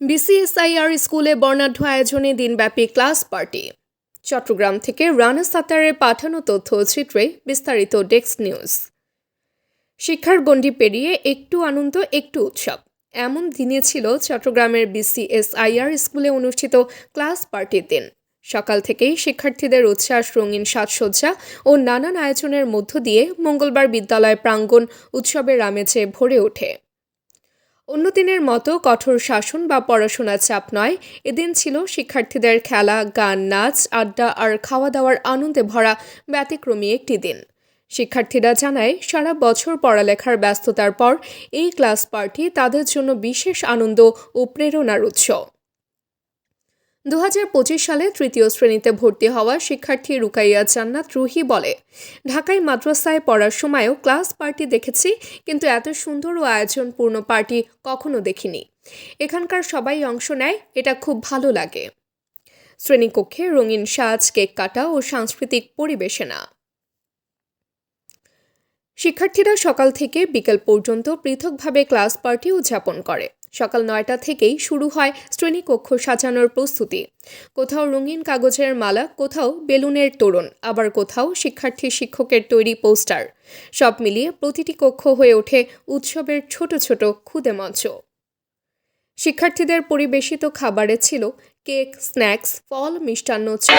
BCSIR স্কুলে বর্ণাঢ্য আয়োজনে দিনব্যাপী ক্লাস পার্টি। চট্টগ্রাম থেকে রানা সাতারের পাঠানো তথ্য চিত্রে বিস্তারিত ডেস্ক নিউজ। শিক্ষার গণ্ডি পেরিয়ে একটু আনন্দ, একটু উৎসব। এমন দিনে ছিল চট্টগ্রামের বিসিএসআইআর স্কুলে অনুষ্ঠিত ক্লাস পার্টির দিন। সকাল থেকেই শিক্ষার্থীদের উচ্ছ্বাস, রঙিন সাজসজ্জা ও নানান আয়োজনের মধ্য দিয়ে মঙ্গলবার বিদ্যালয় প্রাঙ্গণ উৎসবের আমেজে ভরে ওঠে। অন্য দিনের মতো কঠোর শাসন বা পড়াশোনা চাপ নয়। এদিন ছিল শিক্ষার্থীদের খেলা, গান, নাচ, আড্ডা আর খাওয়া দাওয়ার আনন্দে ভরা ব্যতিক্রমী একটি দিন। শিক্ষার্থীরা জানায়, সারা বছর পড়ালেখার ব্যস্ততার পর এই ক্লাস পার্টি তাদের জন্য বিশেষ আনন্দ ও প্রেরণার উৎস। দু হাজার পঁচিশ সালে তৃতীয় শ্রেণীতে ভর্তি হওয়া শিক্ষার্থী রুকাইয়া জান্নাত রুহি বলে, ঢাকায় মাদ্রাসায় পড়ার সময়ও ক্লাস পার্টি দেখেছি, কিন্তু এত সুন্দর ও আয়োজনপূর্ণ পার্টি কখনো দেখিনি। এখানকার সবাই অংশ নেয়, এটা খুব ভালো লাগে। শ্রেণীকক্ষে রঙিন সাজ, কেক কাটা ও সাংস্কৃতিক পরিবেশনা শিক্ষার্থীরা সকাল থেকে বিকেল পর্যন্ত পৃথকভাবে ক্লাস পার্টি উদযাপন করে। সকাল নয়টা থেকেই শুরু হয় শ্রেণীকক্ষ সাজানোর প্রস্তুতি। কোথাও রঙিন কাগজের মালা, কোথাও বেলুনের তোরণ, আবার কোথাও শিক্ষার্থী শিক্ষকের তৈরি পোস্টার। সব মিলিয়ে প্রতিটি কক্ষ হয়ে ওঠে উৎসবের ছোট ছোট ক্ষুদে মঞ্চ। শিক্ষার্থীদের পরিবেশিত খাবারে ছিল কেক, স্ন্যাক্স, ফল মিষ্টান্ন ছিল